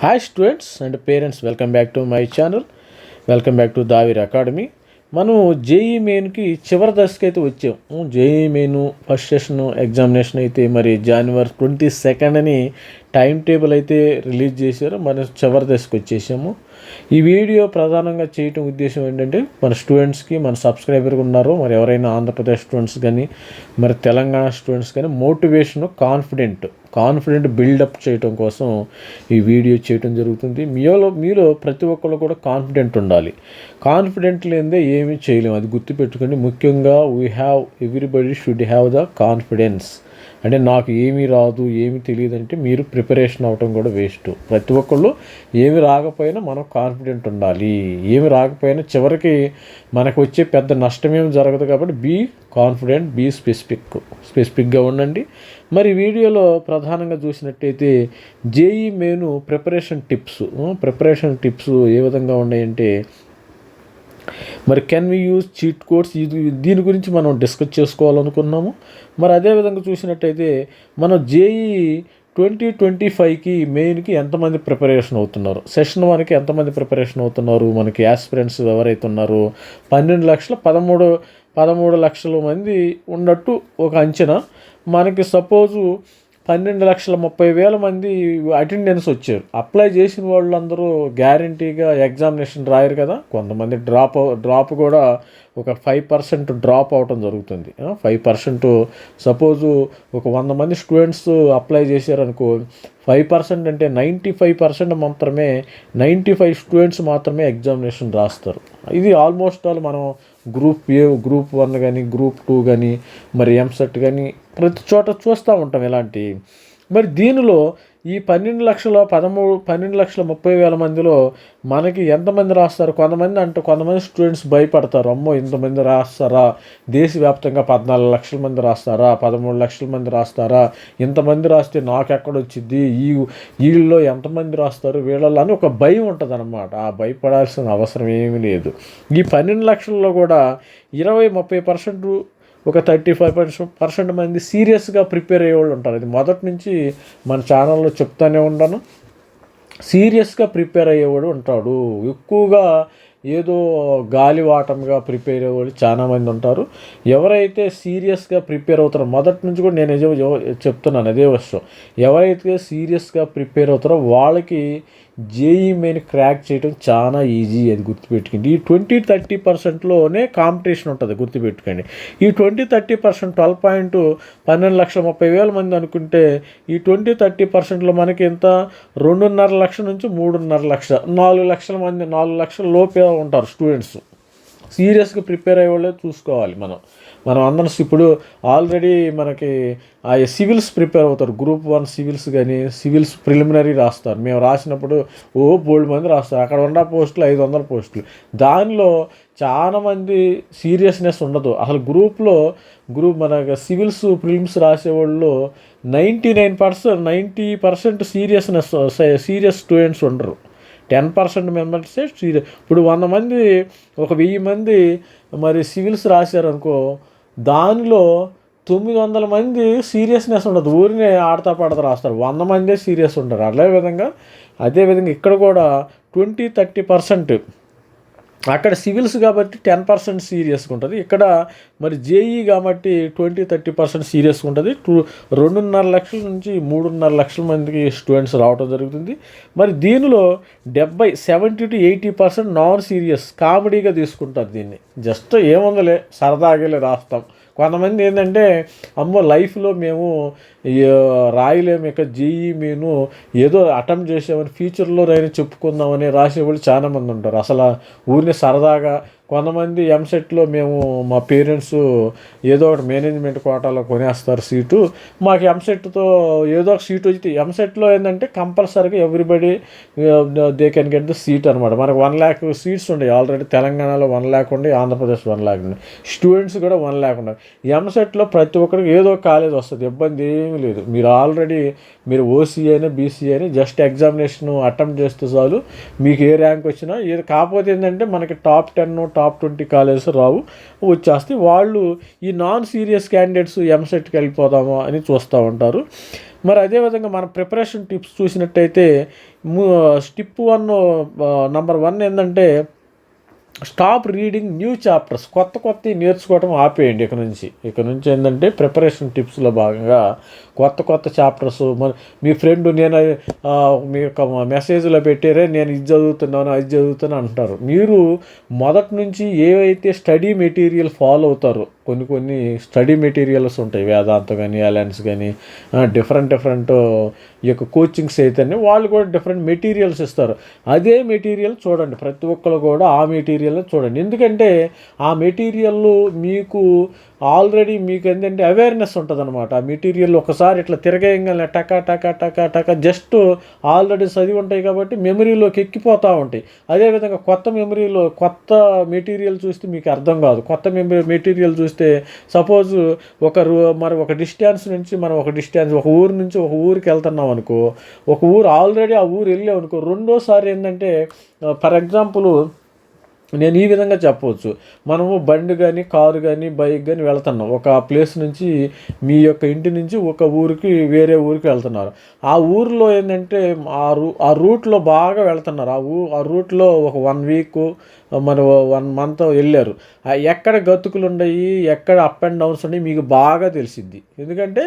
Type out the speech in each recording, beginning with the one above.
Hi students and parents welcome back to my channel welcome back to Daveer academy మనం JEE మెయిన్కి చివరి దశకి అయితే వచ్చాం JEE main first session examination అయితే మరి జనవరి ట్వంటీ సెకండ్ అని టైం టేబుల్ అయితే రిలీజ్ చేశారు. మనం చివరి దశకు వచ్చేసాము. ఈ వీడియో ప్రధానంగా చేయటం ఉద్దేశం ఏంటంటే మన స్టూడెంట్స్కి మన సబ్స్క్రైబర్గా ఉన్నారు. మరి ఎవరైనా ఆంధ్రప్రదేశ్ స్టూడెంట్స్ కానీ మరి తెలంగాణ స్టూడెంట్స్ కానీ motivation confident confident build up చేయటం కోసం ఈ వీడియో చేయటం జరుగుతుంది. మీలో మీలో ప్రతి ఒక్కళ్ళు కూడా కాన్ఫిడెంట్ ఉండాలి. కాన్ఫిడెంట్ లేదే ఏమీ చేయలేము అది గుర్తుపెట్టుకోండి. ముఖ్యంగా we have everybody should have the confidence అంటే నాకు ఏమీ రాదు ఏమి తెలియదు అంటే మీరు ప్రిపరేషన్ అవటం కూడా వేస్ట్. ప్రతి ఒక్కళ్ళు ఏమి రాకపోయినా మనం కాన్ఫిడెంట్ ఉండాలి. ఏమి రాకపోయినా చివరికి మనకు వచ్చే పెద్ద నష్టమేమి జరగదు కాబట్టి బీ కాన్ఫిడెంట్ బీ స్పెసిఫిక్ స్పెసిఫిక్గా ఉండండి. మరి వీడియోలో ప్రధానంగా చూసినట్టయితే JEE main preparation tips. Preparation tips ఏ విధంగా ఉన్నాయంటే మరి can we use cheat codes ఇది దీని గురించి మనం డిస్కస్ చేసుకోవాలనుకున్నాము. మరి అదేవిధంగా చూసినట్టయితే మనం జేఈ ట్వంటీ ట్వంటీ ఫైవ్కి మెయిన్కి ఎంతమంది ప్రిపరేషన్ అవుతున్నారు? సెషన్ వన్కి ఎంతమంది ప్రిపరేషన్ అవుతున్నారు? మనకి యాస్పిరెంట్స్ ఎవరైతే ఉన్నారో పన్నెండు లక్షల పదమూడు పదమూడు లక్షల మంది ఉన్నట్టు ఒక అంచనా. మనకి సపోజు పన్నెండు లక్షల ముప్పై వేల మంది అటెండెన్స్ వచ్చారు. అప్లై చేసిన వాళ్ళందరూ గ్యారంటీగా ఎగ్జామినేషన్ రాయరు కదా. కొంతమంది డ్రాప్ డ్రాప్ కూడా ఒక ఫైవ్ పర్సెంట్ డ్రాప్ అవటం జరుగుతుంది. ఫైవ్ పర్సెంట్ సపోజు ఒక వంద మంది స్టూడెంట్స్ అప్లై చేశారనుకో ఫైవ్ పర్సెంట్ అంటే నైంటీ ఫైవ్ పర్సెంట్ మాత్రమే నైంటీ ఫైవ్ స్టూడెంట్స్ మాత్రమే ఎగ్జామినేషన్ రాస్తారు. ఇది ఆల్మోస్ట్ ఆల్ మనం గ్రూప్ ఏ గ్రూప్ వన్ కానీ గ్రూప్ టూ కానీ మరి ఎంసెట్ కానీ ప్రతి చోట చూస్తూ ఉంటాం ఇలాంటి మరి దీనిలో ఈ పన్నెండు లక్షల పదమూడు పన్నెండు లక్షల ముప్పై వేల మందిలో మనకి ఎంతమంది రాస్తారు? కొంతమంది అంటే కొంతమంది స్టూడెంట్స్ భయపడతారు. అమ్మో ఇంతమంది రాస్తారా? దేశవ్యాప్తంగా పద్నాలుగు లక్షల మంది రాస్తారా? పదమూడు లక్షల మంది రాస్తారా? ఇంతమంది రాస్తే నాకు ఎక్కడ వచ్చింది ఈ వీళ్ళలో ఎంతమంది రాస్తారు? వీళ్ళలో అని ఒక భయం ఉంటుంది అనమాట ఆ భయపడాల్సిన అవసరం ఏమీ లేదు. ఈ పన్నెండు లక్షల్లో కూడా ఇరవై ముప్పై పర్సెంట్ ఒక థర్టీ ఫైవ్ పర్సెంట్ పర్సెంట్ మంది సీరియస్గా ప్రిపేర్ అయ్యేవాళ్ళు ఉంటారు. ఇది మొదటి నుంచి మన ఛానల్లో చెప్తానే ఉంటాను సీరియస్గా ప్రిపేర్ అయ్యేవాడు ఉంటాడు. ఎక్కువగా ఏదో గాలివాటంగా ప్రిపేర్ అయ్యేవాళ్ళు చాలామంది ఉంటారు. ఎవరైతే సీరియస్గా ప్రిపేర్ అవుతారో మొదటి నుంచి కూడా నేను నిజం చెప్తున్నాను అదే విషయం ఎవరైతే సీరియస్గా ప్రిపేర్ అవుతారో వాళ్ళకి జేఈ మెయిన్ క్రాక్ చేయడం చాలా ఈజీ అది గుర్తుపెట్టుకోండి. ఈ ట్వంటీ థర్టీ పర్సెంట్లోనే కాంపిటీషన్ ఉంటుంది గుర్తుపెట్టుకోండి. ఈ twenty thirty percent twelve point పన్నెండు లక్షల ముప్పై వేల మంది అనుకుంటే ఈ ట్వంటీ థర్టీ పర్సెంట్లో మనకి ఎంత? రెండున్నర లక్షల నుంచి మూడున్నర లక్ష. నాలుగు లక్షల మంది నాలుగు లక్షల లోపే ఉంటారు స్టూడెంట్స్ సీరియస్గా ప్రిపేర్ అయ్యే వాళ్ళే చూసుకోవాలి మనం. మనం అందరం ఇప్పుడు ఆల్రెడీ మనకి ఆ సివిల్స్ ప్రిపేర్ అవుతారు. గ్రూప్ వన్ సివిల్స్ కానీ సివిల్స్ ప్రిలిమినరీ రాస్తారు. మేము రాసినప్పుడు ఓ బోల్డ్ మంది రాస్తారు. అక్కడ ఉన్న పోస్టులు ఐదు వందల పోస్టులు. దానిలో చాలామంది సీరియస్నెస్ ఉండదు. అసలు గ్రూప్లో గ్రూప్ మన సివిల్స్ ప్రిలిమ్స్ రాసేవాళ్ళు ninety nine percent ninety percent seriousness serious students ఉండరు. టెన్ పర్సెంట్ మెంబర్సే సీరియస్. ఇప్పుడు వంద మంది ఒక వెయ్యి మంది మరి సివిల్స్ రాశారనుకో దానిలో తొమ్మిది వందల మంది సీరియస్నెస్ ఉండదు. ఊరినే ఆడతా పాడతా రాస్తారు. వంద మందే సీరియస్ ఉంటారు అదే విధంగా అదేవిధంగా ఇక్కడ కూడా ట్వంటీ థర్టీ పర్సెంట్ అక్కడ సివిల్స్ కాబట్టి టెన్ పర్సెంట్ సీరియస్గా ఉంటుంది. ఇక్కడ మరి జేఈ కాబట్టి ట్వంటీ థర్టీ పర్సెంట్ సీరియస్గా ఉంటుంది. టూ రెండున్నర లక్షల నుంచి మూడున్నర లక్షల మందికి స్టూడెంట్స్ రావడం జరుగుతుంది. మరి దీనిలో డెబ్బై seventy to eighty percent non serious కామెడీగా తీసుకుంటారు దీన్ని. జస్ట్ ఏముందలే సరదాగాలే రాస్తాం. కొంతమంది ఏంటంటే అమ్మో లైఫ్లో మేము రాయలేము ఇక జీఈ మీను ఏదో అటెంప్ట్ చేసామని ఫ్యూచర్లో నేను చెప్పుకుందామని రాసేవాళ్ళు చాలామంది ఉంటారు. అసలు ఊరిని సరదాగా కొంతమంది ఎంసెట్లో మేము మా పేరెంట్స్ ఏదో ఒకటి మేనేజ్మెంట్ కోటాలో కొనేస్తారు సీటు. మాకు ఎంసెట్తో ఏదో ఒక సీట్ వచ్చి ఎంసెట్లో ఏంటంటే కంపల్సరీగా everybody they can get the seat అనమాట మనకు వన్ ల్యాక్ సీట్స్ ఉన్నాయి ఆల్రెడీ తెలంగాణలో వన్ ల్యాక్ ఉండి ఆంధ్రప్రదేశ్ వన్ ల్యాక్ ఉన్నాయి స్టూడెంట్స్ కూడా వన్ ల్యాక్ ఉన్నాయి ఎంసెట్లో ప్రతి ఒక్కరికి ఏదో కాలేజ్ వస్తుంది. ఇబ్బంది ఏమీ లేదు. మీరు ఆల్రెడీ మీరు ఓసీ అయినా బీసీ అయినా జస్ట్ ఎగ్జామినేషన్ అటెంప్ట్ చేస్తే చాలు మీకు ఏ ర్యాంక్ వచ్చినా ఏది కాకపోతే ఏంటంటే మనకి top ten top twenty colleges రావు. వచ్చేస్తే వాళ్ళు ఈ నాన్ సీరియస్ క్యాండిడేట్స్ ఎంసెట్కి వెళ్ళిపోదామా అని చూస్తూ ఉంటారు. మరి అదేవిధంగా మన ప్రిపరేషన్ టిప్స్ చూసినట్టయితే స్టిప్ వన్ నంబర్ వన్ ఏంటంటే స్టాప్ రీడింగ్ న్యూ చాప్టర్స్ కొత్త కొత్త నేర్చుకోవడం ఆపేయండి ఇక నుంచి. ఇక నుంచి ఏంటంటే ప్రిపరేషన్ టిప్స్లో భాగంగా కొత్త కొత్త చాప్టర్స్. మన మీ ఫ్రెండ్ నేను మీ యొక్క మెసేజ్లో పెట్టారే నేను ఇది చదువుతున్నాను అది చదువుతున్నాను అంటారు. మీరు మొదటి నుంచి ఏవైతే స్టడీ మెటీరియల్ ఫాలో అవుతారో కొన్ని కొన్ని స్టడీ మెటీరియల్స్ ఉంటాయి వేదాంత కానీ అలయన్స్ కానీ డిఫరెంట్ డిఫరెంట్ ఈ యొక్క కోచింగ్స్ అయితేనే వాళ్ళు కూడా డిఫరెంట్ మెటీరియల్స్ ఇస్తారు. అదే మెటీరియల్ చూడండి ప్రతి ఒక్కరు కూడా ఆ మెటీరియల్ చూడండి. ఎందుకంటే ఆ మెటీరియల్ మీకు ఆల్రెడీ మీకు ఏంటంటే అవేర్నెస్ ఉంటుంది అనమాట ఆ మెటీరియల్ ఒకసారి ఇట్లా తిరగేయగానే టకా టకా టకా టకా జస్ట్ ఆల్రెడీ చదివి ఉంటాయి కాబట్టి మెమరీలోకి ఎక్కిపోతూ ఉంటాయి. అదేవిధంగా కొత్త మెమరీలో కొత్త మెటీరియల్ చూస్తే మీకు అర్థం కాదు. కొత్త మెమరీ మెటీరియల్ చూస్తే సపోజ్ ఒక రూ- మరి ఒక డిస్టెన్స్ నుంచి మనం ఒక డిస్టెన్స్ ఒక ఊరు నుంచి ఒక ఊరికి వెళ్తున్నాం అనుకో ఒక ఊరు ఆల్రెడీ ఆ ఊరు వెళ్ళాం అనుకో రెండోసారి ఏంటంటే ఫర్ ఎగ్జాంపుల్ నేను ఈ విధంగా చెప్పవచ్చు. మనము బండి కానీ కారు కానీ బైక్ కానీ వెళ్తున్నాం. ఒక ప్లేస్ నుంచి మీ యొక్క ఇంటి నుంచి ఒక ఊరికి వేరే ఊరికి వెళ్తున్నారు. ఆ ఊరిలో ఏంటంటే ఆ రూ ఆ రూట్లో బాగా వెళ్తున్నారు. ఆ ఊ ఆ రూట్లో ఒక వన్ వీక్ మన వన్ మంత్ వెళ్ళారు. ఎక్కడ గతుకులు ఉన్నాయి ఎక్కడ అప్ అండ్ డౌన్స్ ఉన్నాయి మీకు బాగా తెలిసిద్ది ఎందుకంటే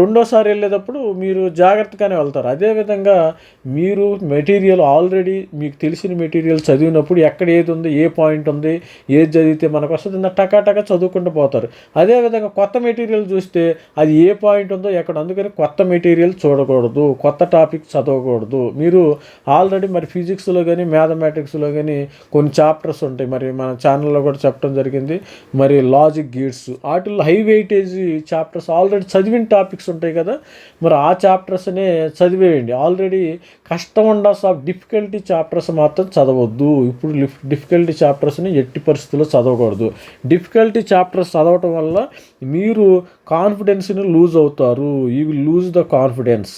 రెండోసారి వెళ్ళేటప్పుడు మీరు జాగ్రత్తగానే వెళ్తారు. అదేవిధంగా మీరు మెటీరియల్ ఆల్రెడీ మీకు తెలిసిన మెటీరియల్ చదివినప్పుడు ఎక్కడ ఏది ఉంది ఏ పాయింట్ ఉంది ఏది చదివితే మనకు వస్తుంది టకాటకా చదువుకుంటూ పోతారు. అదేవిధంగా కొత్త మెటీరియల్ చూస్తే అది ఏ పాయింట్ ఉందో ఎక్కడ అందుకని కొత్త మెటీరియల్ చూడకూడదు కొత్త టాపిక్ చదవకూడదు. మీరు ఆల్రెడీ మరి ఫిజిక్స్లో కానీ మ్యాథమెటిక్స్లో కానీ కొన్ని చాప్టర్స్ ఉంటాయి. మరి మన ఛానల్లో కూడా చెప్పడం జరిగింది. మరి లాజిక్ గేట్స్ వాటిల్లో హై వెయిటేజ్ చాప్టర్స్ ఆల్రెడీ చదివిన టాపిక్స్ ఉంటాయి కదా. మరి ఆ చాప్టర్స్నే చదివేయండి. ఆల్రెడీ కష్టం ఉండా ఆఫ్ డిఫికల్టీ చాప్టర్స్ మాత్రం చదవద్దు. ఇప్పుడు డిఫికల్టీ చాప్టర్స్ని ఎట్టి పరిస్థితుల్లో చదవకూడదు. డిఫికల్టీ చాప్టర్స్ చదవటం వల్ల మీరు కాన్ఫిడెన్స్ని లూజ్ అవుతారు. You will lose the confidence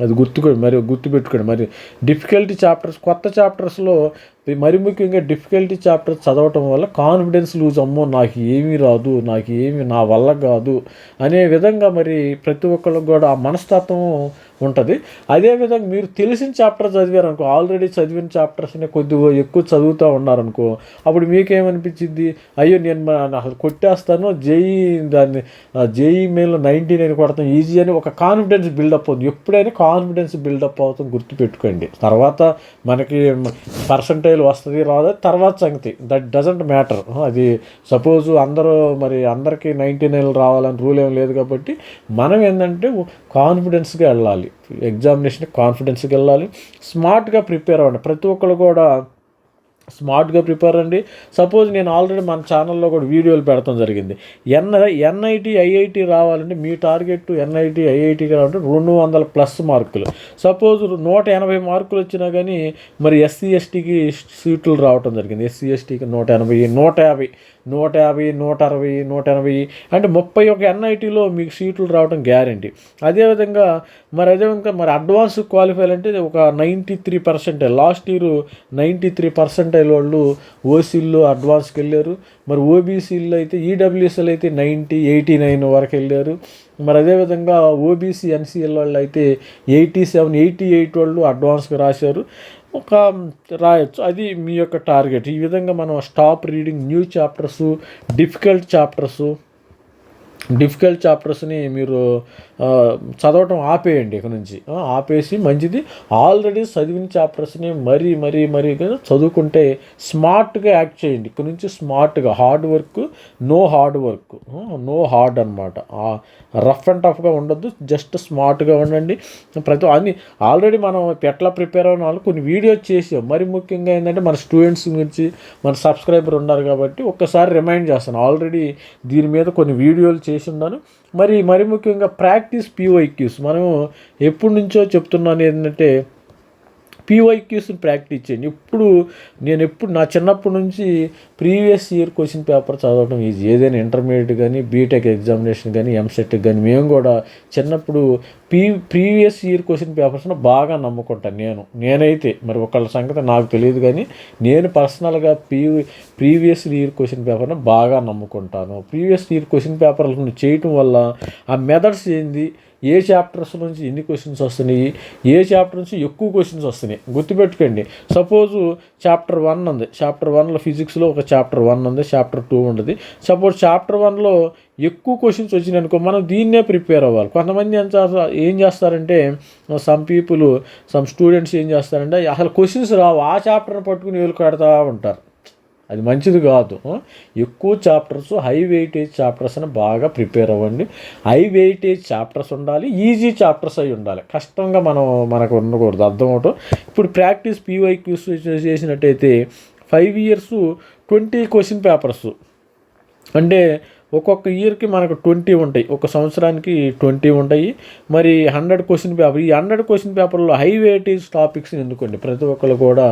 అది గుర్తుకోండి మరి గుర్తుపెట్టుకోండి. మరి డిఫికల్టీ చాప్టర్స్ కొత్త చాప్టర్స్లో మరి ముఖ్యంగా డిఫికల్టీ చాప్టర్ చదవటం వల్ల కాన్ఫిడెన్స్ లూజ్ అమ్మో నాకు ఏమీ రాదు నాకు ఏమి నా వల్ల కాదు అనే విధంగా మరి ప్రతి ఒక్కళ్ళకి కూడా ఆ మనస్తత్వం ఉంటుంది. అదేవిధంగా మీరు తెలిసిన చాప్టర్ చదివారు అనుకో ఆల్రెడీ చదివిన చాప్టర్స్ని కొద్దిగా ఎక్కువ చదువుతూ ఉన్నారనుకో అప్పుడు మీకేమనిపించింది? అయ్యో నేను అసలు కొట్టేస్తాను జేఈ దాన్ని జేఈ మెయిల్ నైంటీ నైన్ కొడతాను ఈజీ అని ఒక కాన్ఫిడెన్స్ బిల్డప్ అవుతుంది ఎప్పుడైనా కాన్ఫిడెన్స్ బిల్డప్ అవుతుంది గుర్తుపెట్టుకోండి. తర్వాత మనకి పర్సంటేజ్ వస్తుంది రాదు తర్వాత సంగతి. దట్ డజంట్ మ్యాటర్ అది సపోజ్ అందరూ మరి అందరికీ నైంటీ నైన్ రావాలని రూల్ ఏం లేదు కాబట్టి మనం ఏంటంటే కాన్ఫిడెన్స్గా వెళ్ళాలి. ఎగ్జామినేషన్ కాన్ఫిడెన్స్గా వెళ్ళాలి. స్మార్ట్గా ప్రిపేర్ అవ్వండి. ప్రతి ఒక్కరు కూడా స్మార్ట్గా ప్రిపేర్ అండి సపోజ్ నేను ఆల్రెడీ మన ఛానల్లో కూడా వీడియోలు పెడతాం జరిగింది. ఎన్ ఎన్ఐటి ఐఐటి రావాలంటే మీ టార్గెట్ ఎన్ఐటి ఐఐటి రావాలంటే రెండు వందల ప్లస్ మార్కులు. సపోజ్ నూట ఎనభై మార్కులు వచ్చినా కానీ మరి ఎస్సీ ఎస్టీకి సీట్లు రావటం జరిగింది. ఎస్సీ ఎస్టీకి నూట ఎనభై నూట యాభై నూట యాభై నూట అరవై నూట ఎనభై అంటే ముప్పై ఒక ఎన్ఐటీలో మీకు సీట్లు రావడం గ్యారంటీ. అదేవిధంగా మరి అదేవిధంగా మరి అడ్వాన్స్ క్వాలిఫై అంటే ఒక నైంటీ త్రీ పర్సెంటే last year ninety three percentile వాళ్ళు ఓసీల్లో అడ్వాన్స్కి వెళ్ళారు. మరి ఓబీసీల్లో అయితే ఈడబ్ల్యూఎస్ఎల్ అయితే నైంటీ ఎయిటీ నైన్ వరకు వెళ్ళారు. మరి అదేవిధంగా ఓబీసీ ఎన్సీఎల్ వాళ్ళు అయితే ఎయిటీ సెవెన్ ఎయిటీ ఎయిట్ వాళ్ళు అడ్వాన్స్గా రాశారు. ఒక రాయొచ్చు. అది మీ యొక్క టార్గెట్. ఈ విధంగా మనం stop reading new chapters difficult chapters difficult చాప్టర్స్ని మీరు చదవటం ఆపేయండి ఇక నుంచి. ఆపేసి మంచిది. ఆల్రెడీ చదివిన చాప్టర్స్ని మరీ మరీ మరీ చదువుకుంటే స్మార్ట్గా యాక్ట్ చేయండి. ఇక నుంచి స్మార్ట్గా hard work no hard work. No hard అనమాట రఫ్ అండ్ టఫ్గా ఉండొద్దు. జస్ట్ స్మార్ట్గా ఉండండి. ప్రతి అన్ని ఆల్రెడీ మనం ఎట్లా ప్రిపేర్ అయిన వాళ్ళు కొన్ని వీడియోస్ చేసాం. మరి ముఖ్యంగా ఏంటంటే మన స్టూడెంట్స్ గురించి మన సబ్స్క్రైబర్ ఉన్నారు కాబట్టి ఒక్కసారి రిమైండ్ చేస్తాను. ఆల్రెడీ దీని మీద కొన్ని వీడియోలు చేసి ఉన్నాను మరి మరి ముఖ్యంగా ప్రాక్టీస్ పీఓఐక్యూస్ మనం ఎప్పటి నుంచో చెప్తున్నాను ఏంటంటే పీవైక్యూస్ని ప్రాక్టీస్ చేయండి. ఇప్పుడు నేను ఎప్పుడు నా చిన్నప్పటి నుంచి ప్రీవియస్ ఇయర్ క్వశ్చన్ పేపర్ చదవడం ఈజీ. ఏదైనా ఇంటర్మీడియట్ కానీ బీటెక్ ఎగ్జామినేషన్ కానీ ఎంసెట్ కానీ మేము కూడా చిన్నప్పుడు పీ ప్రీవియస్ ఇయర్ క్వశ్చన్ పేపర్స్ని బాగా నమ్ముకుంటాను నేను. నేనైతే మరి ఒకళ్ళ సంగతి నాకు తెలియదు కానీ నేను పర్సనల్గా పీ ప్రీవియస్ ఇయర్ క్వశ్చన్ పేపర్ని బాగా నమ్ముకుంటాను. ప్రీవియస్ ఇయర్ క్వశ్చన్ పేపర్లను చేయటం వల్ల ఆ మెథడ్స్ ఏంది? ఏ చాప్టర్స్ నుంచి ఎన్ని క్వశ్చన్స్ వస్తున్నాయి? ఏ చాప్టర్ నుంచి ఎక్కువ క్వశ్చన్స్ వస్తున్నాయి? గుర్తుపెట్టుకోండి. సపోజు చాప్టర్ వన్ ఉంది. చాప్టర్ వన్లో ఫిజిక్స్లో ఒక చాప్టర్ వన్ ఉంది. చాప్టర్ టూ ఉంటుంది సపోజ్ చాప్టర్ వన్లో ఎక్కువ క్వశ్చన్స్ వచ్చినాయి అనుకో మనం దీన్నే ప్రిపేర్ అవ్వాలి. కొంతమంది ఎంత ఏం చేస్తారంటే సమ్ పీపుల్ సమ్ స్టూడెంట్స్ ఏం చేస్తారంటే అసలు క్వశ్చన్స్ రావు. ఆ చాప్టర్ని పట్టుకుని వీళ్ళు కడతా ఉంటారు. అది మంచిది కాదు. ఎక్కువ చాప్టర్స్ హై వెయిటేజ్ చాప్టర్స్ అని బాగా ప్రిపేర్ అవ్వండి. హై వెయిటేజ్ చాప్టర్స్ ఉండాలి ఈజీ చాప్టర్స్ అయి ఉండాలి. కష్టంగా మనం మనకు ఉండకూడదు అర్థం అవటం ఇప్పుడు ప్రాక్టీస్ పీవైక్యూస్ చేసినట్టయితే five years twenty question papers అంటే ఒక్కొక్క ఇయర్కి మనకు ట్వంటీ ఉంటాయి. ఒక సంవత్సరానికి ట్వంటీ ఉంటాయి. మరి హండ్రెడ్ క్వశ్చన్ పేపర్ ఈ హండ్రెడ్ క్వశ్చన్ పేపర్లో హై వెయిటేజ్ టాపిక్స్ ఎందుకండి? ప్రతి ఒక్కరు కూడా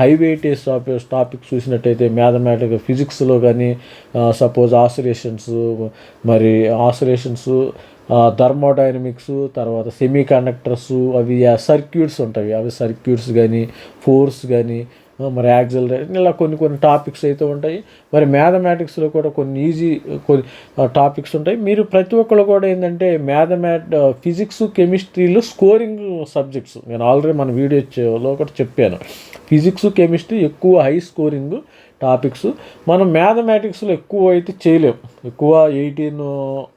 హై వెయిటేజ్ టాపిక్స్ టాపిక్స్ చూసినట్టయితే మ్యాథమెటిక్స్ ఫిజిక్స్లో కానీ సపోజ్ ఆసిలేషన్స్ మరి ఆసిలేషన్స్ థర్మోడైనమిక్స్ తర్వాత సెమీ కండక్టర్స్ అవి సర్క్యూట్స్ ఉంటాయి. అవి సర్క్యూట్స్ కానీ ఫోర్స్ కానీ మరి యాక్సిలరేషన్ ఇలా కొన్ని కొన్ని టాపిక్స్ అయితే ఉంటాయి. మరి మ్యాథమెటిక్స్లో కూడా కొన్ని ఈజీ కొన్ని టాపిక్స్ ఉంటాయి. మీరు ప్రతి ఒక్కరు కూడా ఏంటంటే మ్యాథమెట్ ఫిజిక్స్ కెమిస్ట్రీలో స్కోరింగ్ సబ్జెక్ట్స్ నేను ఆల్రెడీ మన వీడియోలో కూడా చెప్పాను. ఫిజిక్స్ కెమిస్ట్రీ ఎక్కువ హై స్కోరింగ్ టాపిక్స్ మనం మ్యాథమెటిక్స్లో ఎక్కువ అయితే చేయలేం. ఎక్కువ ఎయిటీన్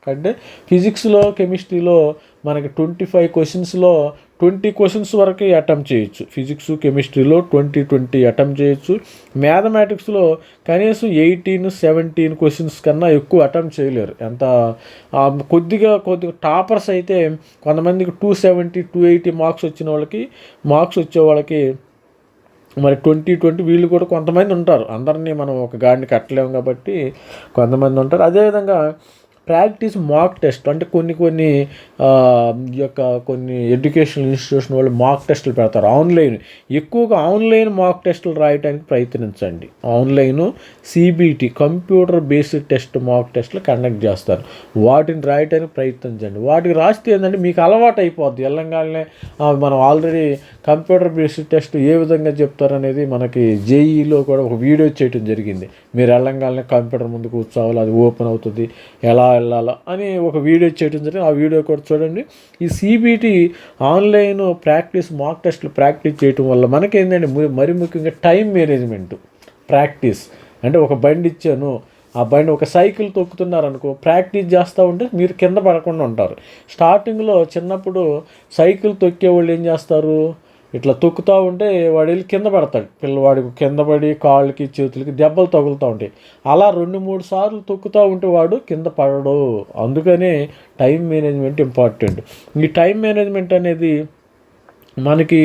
కంటే ఫిజిక్స్లో కెమిస్ట్రీలో మనకి ట్వంటీ ఫైవ్ క్వశ్చన్స్లో ట్వంటీ క్వశ్చన్స్ వరకే అటెంప్ట్ చేయొచ్చు. ఫిజిక్స్ కెమిస్ట్రీలో ట్వంటీ ట్వంటీ అటెంప్ట్ చేయొచ్చు. మ్యాథమెటిక్స్లో కనీసం ఎయిటీన్ సెవెంటీన్ క్వశ్చన్స్ కన్నా ఎక్కువ అటెంప్ట్ చేయలేరు. ఎంత కొద్దిగా కొద్దిగా టాపర్స్ అయితే కొంతమందికి two seventy two eighty marks వచ్చిన వాళ్ళకి మార్క్స్ వచ్చే వాళ్ళకి మరి ట్వంటీ ట్వంటీ వీళ్ళు కూడా కొంతమంది ఉంటారు. అందరినీ మనం ఒక గాడిని కట్టలేము కాబట్టి కొంతమంది ఉంటారు. అదేవిధంగా ప్రాక్టీస్ మాక్ టెస్ట్ అంటే కొన్ని కొన్ని యొక్క కొన్ని ఎడ్యుకేషనల్ ఇన్స్టిట్యూషన్ వాళ్ళు మాక్ టెస్టులు పెడతారు. ఆన్లైన్ ఎక్కువగా ఆన్లైన్ మాక్ టెస్టులు రాయడానికి ప్రయత్నించండి. Online CBT computer based test mock టెస్టులు కండక్ట్ చేస్తారు. వాటిని రాయడానికి ప్రయత్నించండి. వాటికి రాస్తే ఏంటంటే మీకు అలవాటు అయిపోద్ది. వెళ్ళంగానే మనం ఆల్రెడీ కంప్యూటర్ బేస్డ్ టెస్ట్ ఏ విధంగా చెప్తారనేది మనకి జేఈలో కూడా ఒక వీడియో చేయడం జరిగింది. మీరు వెళ్ళంగానే కంప్యూటర్ ముందు కూర్చోవాలి అది ఓపెన్ అవుతుంది. ఎలా వెళ్ళాలా అని ఒక వీడియో చేయడం జరిగింది. ఆ వీడియో కూడా చూడండి. ఈ సిబిటి ఆన్లైన్ ప్రాక్టీస్ మాక్ టెస్ట్లు ప్రాక్టీస్ చేయటం వల్ల మనకేంటంటే మరి ముఖ్యంగా టైం మేనేజ్మెంట్ ప్రాక్టీస్. అంటే ఒక బండి ఇచ్చాను ఆ బండి ఒక సైకిల్ తొక్కుతున్నారనుకో ప్రాక్టీస్ చేస్తూ ఉంటే మీరు కింద పడకుండా ఉంటారు. స్టార్టింగ్లో చిన్నప్పుడు సైకిల్ తొక్కే వాళ్ళు ఏం చేస్తారు? ఇట్లా తొక్కుతూ ఉంటే వాడు వెళ్ళి కింద పడతాడు. పిల్లవాడికి కింద పడి కాళ్ళకి చేతులకి దెబ్బలు తగులుతూ ఉంటాయి. అలా రెండు మూడు సార్లు తొక్కుతూ ఉంటే వాడు కింద పడడు. అందుకనే టైం మేనేజ్మెంట్ ఇంపార్టెంట్. ఈ టైం మేనేజ్మెంట్ అనేది మనకి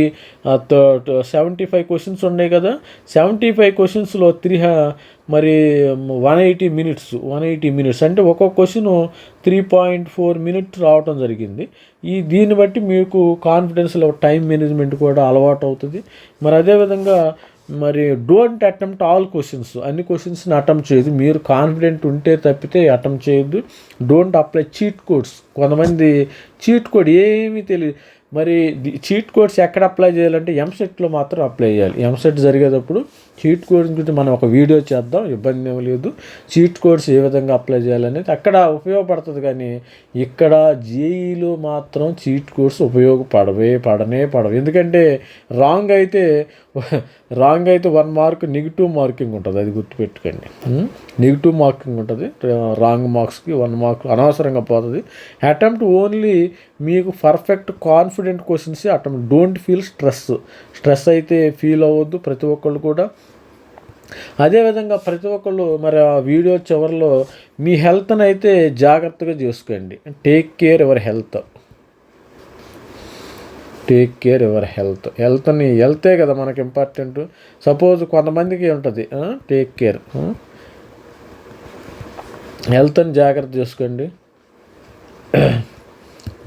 సెవెంటీ ఫైవ్ క్వశ్చన్స్ ఉన్నాయి కదా. సెవెంటీ ఫైవ్ క్వశ్చన్స్లో త్రీ మరి one eighty minutes one eighty minutes అంటే ఒక్కొక్క question three point four minutes రావటం జరిగింది. ఈ దీన్ని బట్టి మీకు కాన్ఫిడెన్స్లో టైం మేనేజ్మెంట్ కూడా అలవాటు అవుతుంది. మరి అదేవిధంగా మరి డోంట్ అటెంప్ట్ ఆల్ క్వశ్చన్స్ అన్ని క్వశ్చన్స్ని అటెంప్ట్ చేయదు మీరు కాన్ఫిడెంట్ ఉంటే తప్పితే అటెంప్ట్ చేయొద్దు. డోంట్ అప్లై చీట్ కోడ్స్ కొంతమంది చీట్ కోడ్ ఏమీ తెలియదు మరి చీట్ కోడ్స్ ఎక్కడ అప్లై చేయాలంటే ఎంసెట్లో మాత్రం అప్లై చేయాలి. ఎంసెట్ జరిగేటప్పుడు చీట్ కోడ్స్ గురించి మనం ఒక వీడియో చేద్దాం ఇబ్బంది ఏమి లేదు. చీట్ కోడ్స్ ఏ విధంగా అప్లై చేయాలనేది అక్కడ ఉపయోగపడుతుంది కానీ ఇక్కడ జేఈలో మాత్రం చీట్ కోడ్స్ ఉపయోగపడవే పడనే పడవు. ఎందుకంటే రాంగ్ అయితే రాంగ్ అయితే వన్ మార్క్ నెగిటివ్ మార్కింగ్ ఉంటుంది అది గుర్తుపెట్టుకోండి. నెగిటివ్ మార్కింగ్ ఉంటుంది రాంగ్ మార్క్స్కి వన్ మార్క్ అనవసరంగా పోతుంది. అటెంప్ట్ ఓన్లీ మీకు perfect confident questions attempt. Don't feel stress. Stress అయితే ఫీల్ అవ్వద్దు ప్రతి ఒక్కళ్ళు కూడా. అదేవిధంగా ప్రతి ఒక్కళ్ళు మరి ఆ వీడియో చివరిలో మీ హెల్త్ని అయితే జాగ్రత్తగా చూసుకోండి. Take care your health take care your health హెల్త్ని హెల్తే కదా మనకి ఇంపార్టెంట్ సపోజ్ కొంతమందికి ఉంటుంది టేక్ కేర్ హెల్త్ని జాగ్రత్త చేసుకోండి.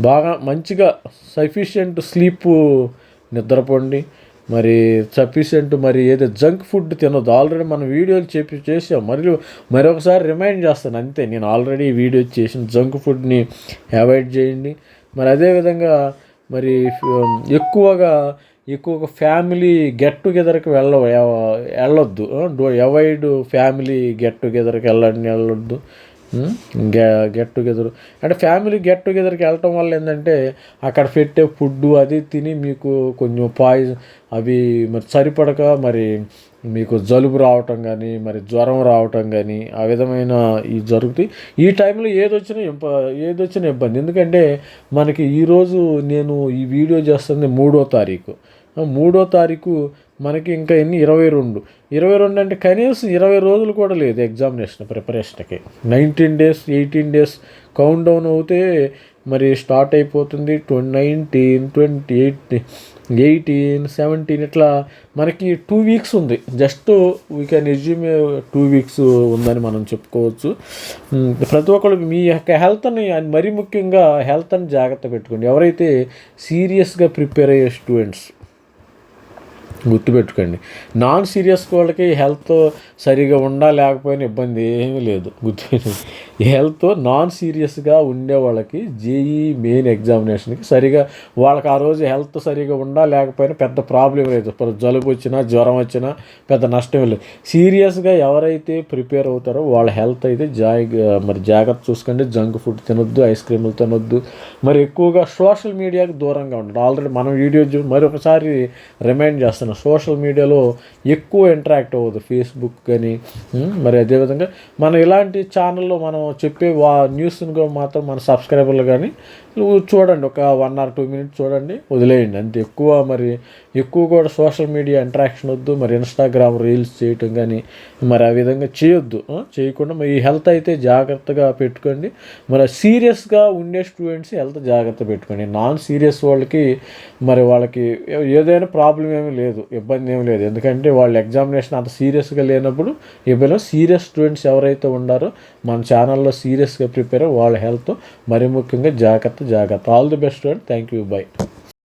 బాగా మంచిగా సఫిషియంట్ స్లీప్ నిద్రపోండి. మరి సఫిషియెంట్ మరి ఏదో జంక్ ఫుడ్ తినొద్దు. ఆల్రెడీ మనం వీడియోలు చెప్పి చేసాం. మరియు మరొకసారి రిమైండ్ చేస్తాను. అంతే నేను ఆల్రెడీ వీడియో చేసిన జంక్ ఫుడ్ని అవాయిడ్ చేయండి. మరి అదేవిధంగా మరి ఎక్కువగా ఎక్కువగా ఫ్యామిలీ గెట్ టుగెదర్కి వెళ్ళ వెళ్ళొద్దు. అవాయిడ్ ఫ్యామిలీ గెట్ టుగెదర్కి వెళ్ళండి వెళ్ళొద్దు. Hmm? గెట్ టుగెదర్ అంటే ఫ్యామిలీ గెట్ టుగెదర్కి వెళ్ళటం వల్ల ఏంటంటే అక్కడ పెట్టే ఫుడ్ అది తిని మీకు కొంచెం పాయిజన్ అవి మరి సరిపడక మరి మీకు జలుబు రావటం కానీ మరి జ్వరం రావటం కానీ ఆ విధమైన ఈ జరుగుతాయి ఈ టైంలో ఏదొచ్చినా ఇంప ఏదొచ్చినా ఇబ్బంది. ఎందుకంటే మనకి ఈరోజు నేను ఈ వీడియో చేస్తుంది మూడో తారీఖు. మూడో తారీఖు మనకి ఇంకా ఎన్ని? ఇరవై రెండు. ఇరవై రెండు అంటే కనీసం ఇరవై రోజులు కూడా లేదు examination ప్రిపరేషన్కి nineteen days eighteen days count down అవుతే మరి స్టార్ట్ అయిపోతుంది. Twenty nineteen twenty eight eighteen seventeen ఇట్లా మనకి టూ వీక్స్ ఉంది. Just we can assume two weeks ఉందని మనం చెప్పుకోవచ్చు. ప్రతి ఒక్కరు మీ యొక్క హెల్త్ని మరీ ముఖ్యంగా హెల్త్ని జాగ్రత్త పెట్టుకోండి. ఎవరైతే సీరియస్గా ప్రిపేర్ అయ్యే స్టూడెంట్స్ గుర్తుపెట్టుకోండి. నాన్ సీరియస్ వాళ్ళకి హెల్త్ సరిగా ఉండా లేకపోయినా ఇబ్బంది ఏమీ లేదు. గుర్తుపెట్టుకోండి. హెల్త్ నాన్ సీరియస్గా ఉండే వాళ్ళకి జేఈ మెయిన్ ఎగ్జామినేషన్కి సరిగా వాళ్ళకి ఆ రోజు హెల్త్ సరిగా ఉండా లేకపోయినా పెద్ద ప్రాబ్లం లేదు. జలుబు వచ్చినా జ్వరం వచ్చినా పెద్ద నష్టం లేదు. సీరియస్గా ఎవరైతే ప్రిపేర్ అవుతారో వాళ్ళ హెల్త్ అయితే జాయ్ మరి జాగ్రత్త చూసుకోండి. జంక్ ఫుడ్ తినొద్దు ఐస్ క్రీములు తినొద్దు. మరి ఎక్కువగా సోషల్ మీడియాకి దూరంగా ఉండండి. ఆల్రెడీ మనం వీడియో చూ మరి ఒకసారి రిమైండ్ చేస్తున్నాం. సోషల్ మీడియాలో ఎక్కువ ఇంటరాక్ట్ అవ్వదు. ఫేస్బుక్ కానీ మరి అదేవిధంగా మనం ఇలాంటి ఛానల్లో మనం చెప్పే వా న్యూస్ని మాత్రం మన సబ్స్క్రైబర్లు కానీ చూడండి ఒక వన్ ఆర్ టూ మినిట్స్ చూడండి వదిలేయండి. అంతే ఎక్కువ మరి ఎక్కువ కూడా సోషల్ మీడియా ఇంటరాక్షన్ వద్దు మరి ఇన్స్టాగ్రామ్ రీల్స్ చేయటం కానీ మరి ఆ విధంగా చేయొద్దు చేయకుండా మరి ఈ హెల్త్ అయితే జాగ్రత్తగా పెట్టుకోండి. మరి సీరియస్గా ఉండే స్టూడెంట్స్ హెల్త్ జాగ్రత్త పెట్టుకోండి. నాన్ సీరియస్ వాళ్ళకి మరి వాళ్ళకి ఏదైనా ప్రాబ్లం ఏమీ లేదు ఇబ్బంది ఏమీ లేదు. ఎందుకంటే వాళ్ళ ఎగ్జామినేషన్ అంత సీరియస్గా లేనప్పుడు ఇబ్బంది సీరియస్ స్టూడెంట్స్ ఎవరైతే ఉండారో మన ఛానల్లో సీరియస్గా ప్రిపేర్ వాళ్ళ హెల్త్ మరి ముఖ్యంగా జాగ్రత్త జాగ్రత్త. All the best and thank you bye